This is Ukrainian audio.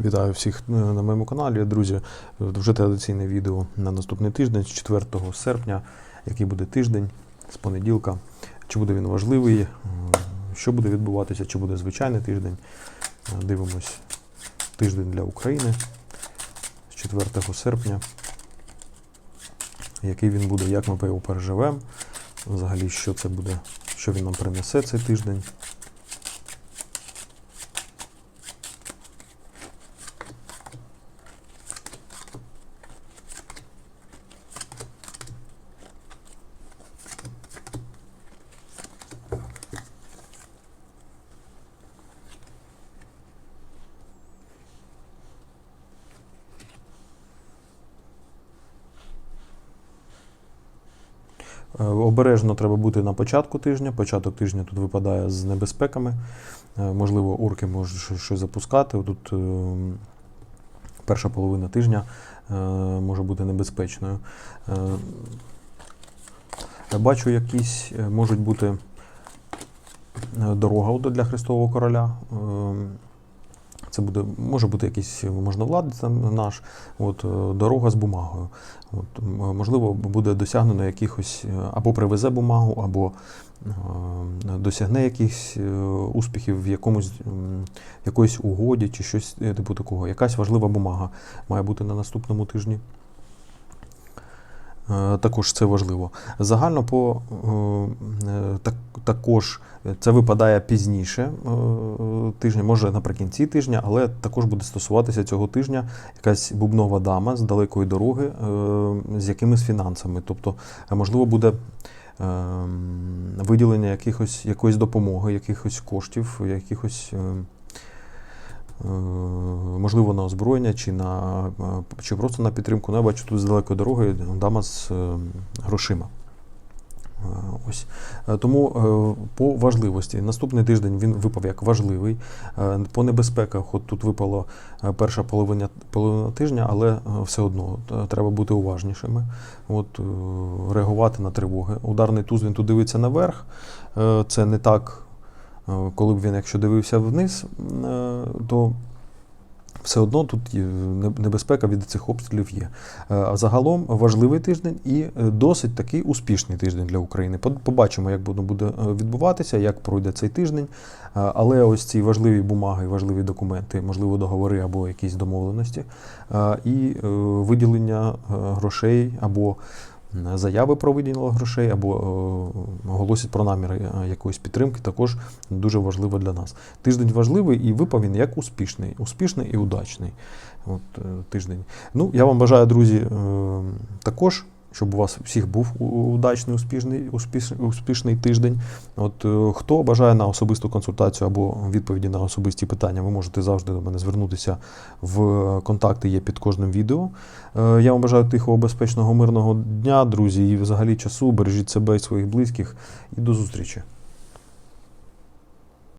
Вітаю всіх е, на моєму каналі. Друзі, вже традиційне відео на наступний тиждень, з 4 серпня, який буде тиждень з понеділка. Чи буде він важливий, е, що буде відбуватися, чи буде звичайний тиждень. Е, Дивимось тиждень для України з 4 серпня. Який він буде, як ми його переживемо, взагалі, що це буде, що він нам принесе цей тиждень. Обережно треба бути на початку тижня. Початок тижня тут випадає з небезпеками. Е, Можливо, орки можуть щось- запускати. Тут е, перша половина тижня е, може бути небезпечною. Е, бачу, якісь е, можуть бути е, дорога для Христового короля. Це буде, може бути якийсь можновладець наш, от, е, дорога з бумагою. От, можливо, буде досягнено якихось е, або привезе бумагу, або е, досягне якихось успіхів в якомусь в якоїсь угоді чи щось типу такого. Якась важлива бумага має бути на наступному тижні. Е, Також це важливо. Загально по е, так, також це випадає пізніше е, тижня, може наприкінці тижня, але також буде стосуватися цього тижня якась бубнова дама з далекої дороги з якимись фінансами. Тобто, можливо, буде виділення якихось, якоїсь допомоги, якихось коштів, якихось. Е, Можливо, на озброєння чи на е, чи просто на підтримку. Ну, я бачу тут з далекої дороги дама з е, грошима. Ось. Тому по важливості. Наступний тиждень він випав як важливий. По небезпеках, от тут випало е, перша половина, половина тижня, але все одно треба бути уважнішими, от, реагувати на тривоги. Ударний туз він тут дивиться наверх. Це не так, коли б він, якщо дивився вниз, е, то все одно тут небезпека від цих обстрілів є. Е, А загалом важливий тиждень і е, досить такий успішний тиждень для України. Побачимо, як воно буде е, відбуватися, як пройде цей тиждень. Е, Але ось ці важливі бумаги, важливі документи, можливо, договори або якісь домовленості, е, і е, виділення е, грошей або заяви про виділення грошей, або е, оголосять про наміри е, якоїсь підтримки, також дуже важливо для нас. Тиждень важливий і випав він як успішний, успішний і удачний. От, е, тиждень. Ну, я вам бажаю, друзі, також, щоб у вас всіх був удачний, успішний, успішний, тиждень. От е, хто бажає на особисту консультацію або відповіді на особисті питання, ви можете завжди до мене звернутися в контакти є під кожним відео. Е, Я вам бажаю тихого, безпечного, мирного дня, друзі, і взагалі часу. Бережіть себе і своїх близьких. І до зустрічі.